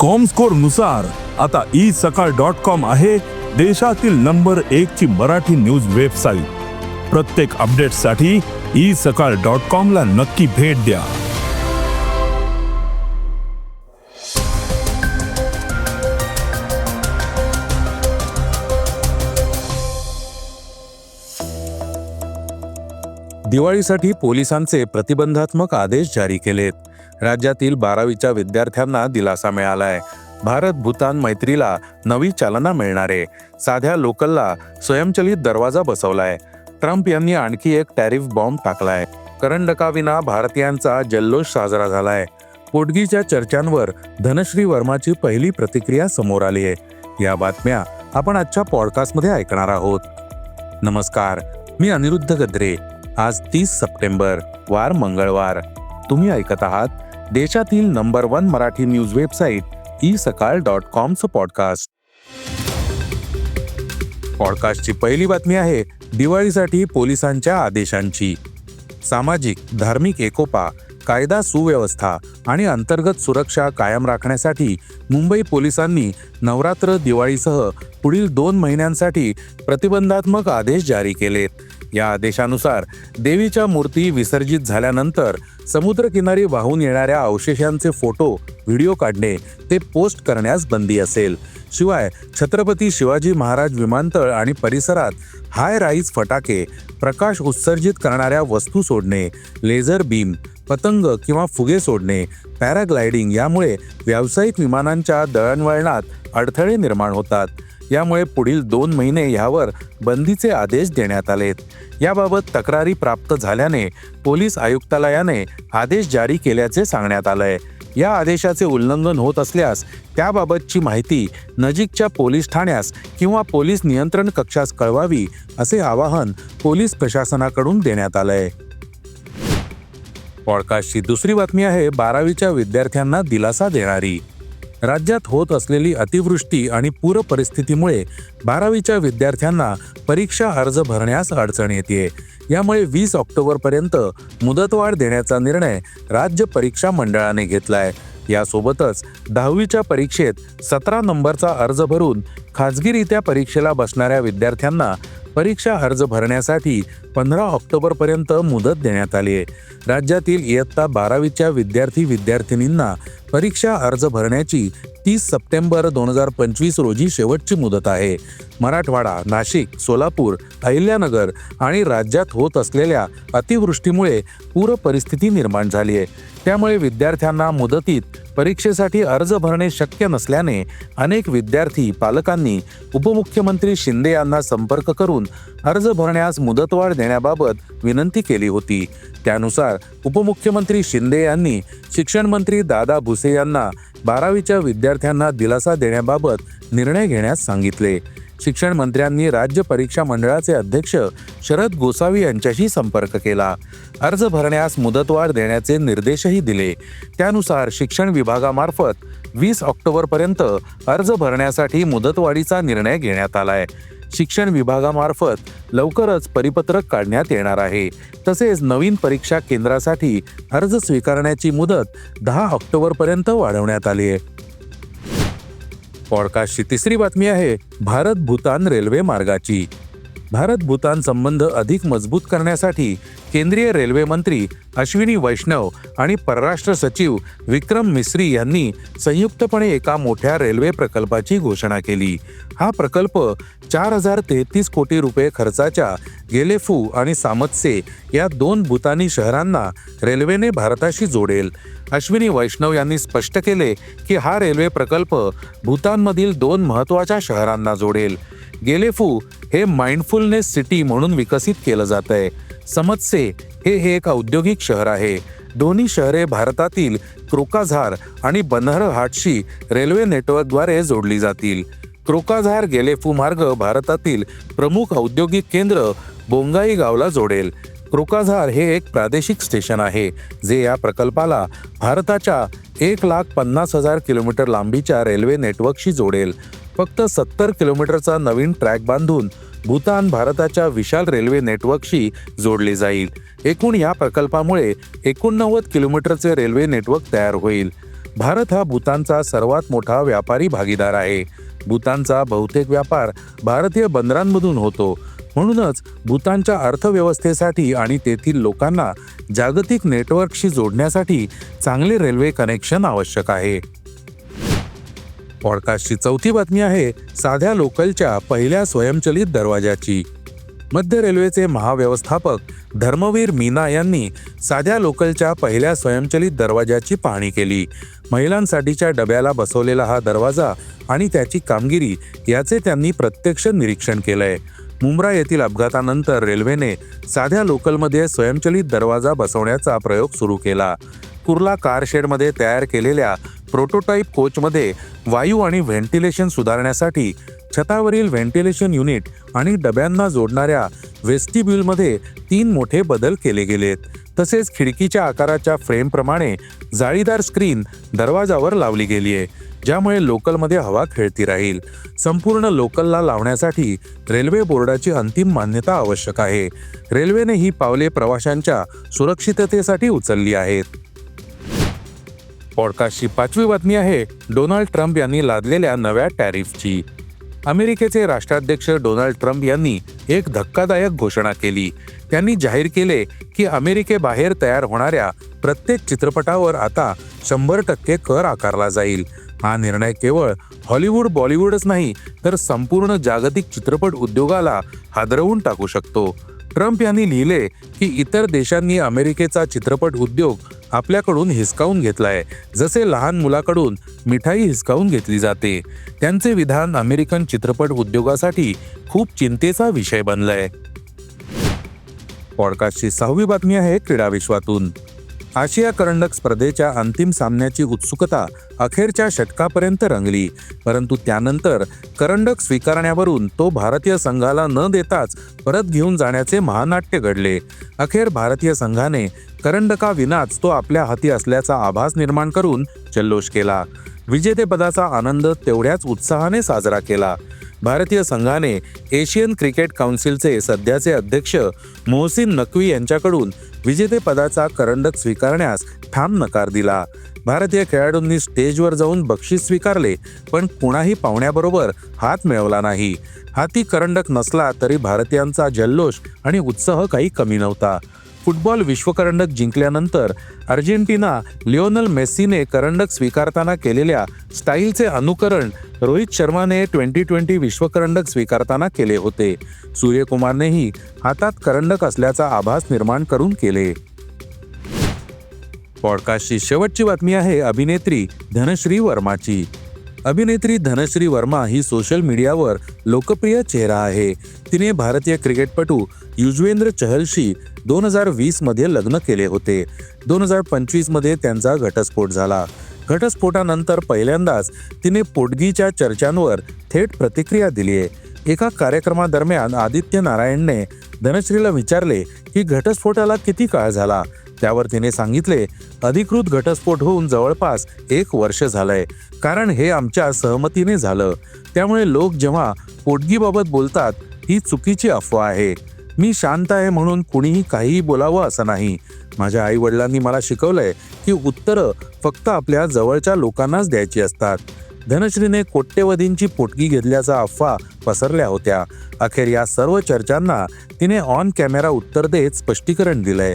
कॉमस्कोरनुसार आता E Sakal dot com आहे देशातील नंबर एक ची मराठी न्यूज वेबसाईट प्रत्येक अपडेटसाठी ई सकाळ डॉट कॉम ला नक्की भेट द्या. दिवाळीसाठी पोलिसांचे प्रतिबंधात्मक आदेश जारी केलेत. राज्यातील बारावीच्या विद्यार्थ्यांना दिलासा मिळालाय. भारत भूतान मैत्रीला नवी चालना मिळणार. आहे साध्या लोकलला स्वयंचलित दरवाजा बसवलाय. ट्रम्प यांनी आणखी एक टॅरिफ बॉम्ब टाकलाय. करंडकाविना भारतीयांचा जल्लोष साजरा झालाय. पोटगीच्या चर्चांवर धनश्री वर्माची पहिली प्रतिक्रिया समोर आली आहे. या बातम्या आपण आजच्या पॉडकास्टमध्ये ऐकणार आहोत. नमस्कार मी अनिरुद्ध गद्रे. आज तीस सप्टेंबर वार मंगळवार. तुम्ही ऐकत आहात देशातील number one Marathi news website e Sakal dot कॉमचं podcast पॉडकास्टची पहिली बातमी आहे दिवाळीसाठी पोलिसांच्या आदेशांची. सामाजिक धार्मिक एकोपा कायदा सुव्यवस्था आणि अंतर्गत सुरक्षा कायम राखण्यासाठी मुंबई पोलिसांनी नवरात्र दिवाळीसह पुढील दोन महिन्यांसाठी प्रतिबंधात्मक आदेश जारी केलेत. या आदेशानुसार देवीच्या मूर्ती विसर्जित झाल्यानंतर समुद्रकिनारी वाहून येणाऱ्या अवशेषांचे फोटो व्हिडिओ काढणे ते पोस्ट करण्यास बंदी असेल. शिवाय छत्रपती शिवाजी महाराज विमानतळ आणि परिसरात हाय राईज फटाके प्रकाश उत्सर्जित करणाऱ्या वस्तू सोडणे लेझर बीम पतंग किंवा फुगे सोडणे पॅराग्लायडिंग यामुळे व्यावसायिक विमानांच्या दळणवळणात अडथळे निर्माण होतात. यामुळे पुढील दोन महिने यावर बंदीचे आदेश देण्यात आलेत याबाबत तक्रारी प्राप्त झाल्याने पोलीस आयुक्तालयाने आदेश जारी केल्याचे सांगण्यात आलंय या आदेशाचे उल्लंघन होत असल्यास त्याबाबतची माहिती नजीकच्या पोलीस ठाण्यास किंवा पोलीस नियंत्रण कक्षास कळवावी असे आवाहन पोलीस प्रशासनाकडून देण्यात आलंय पॉडकास्टची दुसरी बातमी आहे बारावीच्या विद्यार्थ्यांना दिलासा देणारी. राज्यात होत असलेली अतिवृष्टी आणि पूर परिस्थितीमुळे बारावीच्या विद्यार्थ्यांना परीक्षा अर्ज भरण्यास अडचण येते यामुळे वीस ऑक्टोबरपर्यंत मुदतवाढ देण्याचा निर्णय राज्य परीक्षा मंडळाने घेतलाय. यासोबतच दहावीच्या परीक्षेत सतरा नंबरचा अर्ज भरून खाजगीरित्या परीक्षेला बसणाऱ्या विद्यार्थ्यांना परीक्षा अर्ज भरण्यासाठी पंधरा ऑक्टोबरपर्यंत मुदत देण्यात आली आहे राज्यातील इयत्ता बारावीच्या विद्यार्थी विद्यार्थिनींना परीक्षा अर्ज भरण्याची तीस सप्टेंबर दोन हजार पंचवीस रोजी शेवटची मुदत आहे. मराठवाडा नाशिक सोलापूर अहिल्यानगर आणि राज्यात होत असलेल्या अतिवृष्टीमुळे पूर परिस्थिती निर्माण झाली आहे. त्यामुळे विद्यार्थ्यांना मुदतीत परीक्षेसाठी अर्ज भरणे शक्य नसल्याने अनेक विद्यार्थी पालकांनी उपमुख्यमंत्री शिंदे यांना संपर्क करून अर्ज भरण्यास मुदतवाढ देण्याबाबत विनंती केली होती. त्यानुसार उपमुख्यमंत्री शिंदे यांनी शिक्षण मंत्री दादा भुसे यांना बारावीच्या विद्यार्थ्यांना दिलासा देण्याबाबत निर्णय घेण्यास सांगितले. शिक्षण मंत्र्यांनी राज्य परीक्षा मंडळाचे अध्यक्ष शरद गोसावी यांच्याशी संपर्क केला. अर्ज भरण्यास मुदतवाढ देण्याचे निर्देशही दिले. त्यानुसार शिक्षण विभागामार्फत वीस ऑक्टोबरपर्यंत अर्ज भरण्यासाठी मुदतवाढीचा निर्णय घेण्यात आलाय. शिक्षण विभागामार्फत लवकरच परिपत्रक काढण्यात येणार आहे. तसेच नवीन परीक्षा केंद्रासाठी अर्ज स्वीकारण्याची मुदत दहा ऑक्टोबरपर्यंत वाढवण्यात आली आहे. पॉडकास्टची तिसरी बातमी आहे भारत भूतान रेल्वे मार्गाची. भारत भूतान संबंध अधिक मजबूत करण्यासाठी केंद्रीय रेल्वे मंत्री अश्विनी वैष्णव आणि परराष्ट्र सचिव विक्रम मिस्री यांनी संयुक्तपणे एका मोठ्या रेल्वे प्रकल्पाची घोषणा केली. हा प्रकल्प चार हजार तेहतीस कोटी रुपये खर्चाच्या गेलेफू आणि सामत्से या दोन भूतानी शहरांना रेल्वेने भारताशी जोडेल. अश्विनी वैष्णव यांनी स्पष्ट केले की हा रेल्वे प्रकल्प भूतानमधील दोन महत्त्वाच्या शहरांना जोडेल. गेलेफू हे माइंडफुलनेस सिटी म्हणून विकसित केलं जात आहे समत्से हे हे एक औद्योगिक शहर आहे. दोन्ही शहरे भारतातील क्रोकाझार आणि बनहरहाटशी रेल्वे नेटवर्कद्वारे जोडली जातील. क्रोकाझार गेलेफू मार्ग भारतातील प्रमुख औद्योगिक केंद्र बोंगाई गावला जोडेल. क्रोकाझार हे एक प्रादेशिक स्टेशन आहे जे या प्रकल्पाला भारताच्या एक लाख पन्नास हजार किलोमीटर लांबीच्या रेल्वे नेटवर्कशी जोडेल. फक्त सत्तर किलोमीटरचा नवीन ट्रॅक बांधून भूतान भारताच्या विशाल रेल्वे नेटवर्कशी जोडले जाईल. एकूण या प्रकल्पामुळे एकोणनव्वद किलोमीटरचे रेल्वे नेटवर्क तयार होईल. भारत हा भूतानचा सर्वात मोठा व्यापारी भागीदार आहे. भूतानचा बहुतेक व्यापार भारतीय बंदरांमधून होतो. म्हणूनच भूतानच्या अर्थव्यवस्थेसाठी आणि तेथील लोकांना जागतिक नेटवर्कशी जोडण्यासाठी चांगले रेल्वे कनेक्शन आवश्यक आहे. पॉडकास्टची चौथी बातमी आहे साध्या लोकलच्या पहिल्या स्वयंचलित दरवाजाची मध्य रेल्वेचे महाव्यवस्थापक धर्मवीर मीना यांनी साध्या लोकलच्या पहिल्या स्वयंचलित दरवाजाची पाहणी केली. महिलांसाठीच्या डब्याला बसवलेला हा दरवाजा आणि त्याची कामगिरी याचे त्यांनी प्रत्यक्ष निरीक्षण केलंय. मुंब्रा येथील अपघातानंतर रेल्वेने साध्या लोकलमध्ये स्वयंचलित दरवाजा बसवण्याचा प्रयोग सुरू केला. कुर्ला कार शेडमध्ये तयार केलेल्या प्रोटोटाईप कोचमध्ये वायू आणि व्हेंटिलेशन सुधारण्यासाठी छतावरील व्हेंटिलेशन युनिट आणि डब्यांना जोडणाऱ्या वेस्टिब्युलमध्ये तीन मोठे बदल केले गेलेत. तसेच खिडकीच्या आकाराच्या फ्रेमप्रमाणे जाळीदार स्क्रीन दरवाजावर लावली गेली आहे ज्यामुळे लोकलमध्ये हवा खेळती राहील. संपूर्ण लोकलला लावण्यासाठी रेल्वे बोर्डाची अंतिम मान्यता आवश्यक आहे. रेल्वेने ही पावले प्रवाशांच्या सुरक्षिततेसाठी उचलली आहेत. पॉडकास्टची पाचवी बातमी आहे डोनाल्ड ट्रम्प यांनी लादलेल्या नव्या टॅरिफची. अमेरिकेचे राष्ट्राध्यक्ष डोनाल्ड ट्रम्प यांनी एक धक्कादायक घोषणा केली. त्यांनी जाहीर केले की अमेरिकेबाहेर तयार होणाऱ्या प्रत्येक चित्रपटावर आता शंभर टक्के कर आकारला जाईल. हा निर्णय केवळ हॉलिवूड बॉलिवूडच नाही तर संपूर्ण जागतिक चित्रपट उद्योगाला हादरवून टाकू शकतो. ट्रम्प यांनी लिहिले की इतर देशांनी अमेरिकेचा चित्रपट उद्योग आपल्याकडून हिसकावून घेतलाय. जसे लहान मुलाकडून मिठाई हिसकावून घेतली जाते. त्यांचे विधान अमेरिकन चित्रपट उद्योगासाठी खूप चिंतेचा विषय बनलाय. पॉडकास्टची सहावी बातमी आहे क्रीडा विश्वातून. आशिया करंडक स्पर्धेच्या अंतिम सामन्याची उत्सुकता अखेरच्या षटकापर्यंत रंगली. परंतु त्यानंतर करंडक स्वीकारण्यावरून तो भारतीय संघाला न देताच परत घेऊन जाण्याचे महानाट्य घडले. अखेर भारतीय संघाने करंडकाविनाच तो आपल्या हाती असल्याचा आभास निर्माण करून जल्लोष केला. विजेतेपदाचा आनंद तेवढ्याच उत्साहाने साजरा केला. भारतीय संघाने एशियन क्रिकेट काउन्सिलचे सध्याचे अध्यक्ष मोहसिन नकवी यांच्याकडून विजेतेपदाचा करंडक स्वीकारण्यास ठाम नकार दिला. भारतीय खेळाडूंनी स्टेजवर जाऊन बक्षीस स्वीकारले पण कुणाही पाहुण्याबरोबर हात मिळवला नाही. हाती करंडक नसला तरी भारतीयांचा जल्लोष आणि उत्साह काही कमी नव्हता. फुटबॉल विश्वकरंडक जिंकल्यानंतर अर्जेंटिना लिओनल मेस्सीने करंडक स्वीकारताना केलेल्या स्टाईलचे अनुकरण रोहित शर्माने ट्वेंटी ट्वेंटी विश्वकरंडक स्वीकारताना केले होते. सूर्यकुमारनेही हातात करंडक असल्याचा आभास निर्माण करून केले. पॉडकास्टची शेवटची बातमी आहे अभिनेत्री धनश्री वर्माची. अभिनेत्री धनश्री वर्मा ही सोशल मीडियावर लोकप्रिय चेहरा आहे. तिने भारतीय क्रिकेटपटू युजवेंद्र चहलशी दोन हजार वीसमध्ये लग्न केले होते. दोन हजार पंचवीसमध्ये त्यांचा घटस्फोट झाला. घटस्फोटानंतर पहिल्यांदाच तिने पोटगीच्या चर्चांवर थेट प्रतिक्रिया दिली आहे एका कार्यक्रमादरम्यान आदित्य नारायणने धनश्रीला विचारले की घटस्फोटाला किती काळ झाला? त्यावर तिने सांगितले अधिकृत घटस्फोट होऊन जवळपास एक वर्ष झालंय. कारण हे आमच्या सहमतीने झालं. त्यामुळे लोक जेव्हा पोटगीबाबत बोलतात ही चुकीची अफवा आहे. मी शांत आहे म्हणून कुणीही काहीही बोलावं असं नाही. माझ्या आई वडिलांनी मला शिकवलंय की उत्तरं फक्त आपल्या जवळच्या लोकांनाच द्यायची असतात. धनश्रीने कोट्यवधींची पोटगी घेतल्याचा अफवा पसरल्या होत्या. अखेर या सर्व चर्चांना तिने ऑन कॅमेरा उत्तर देत स्पष्टीकरण दिलंय.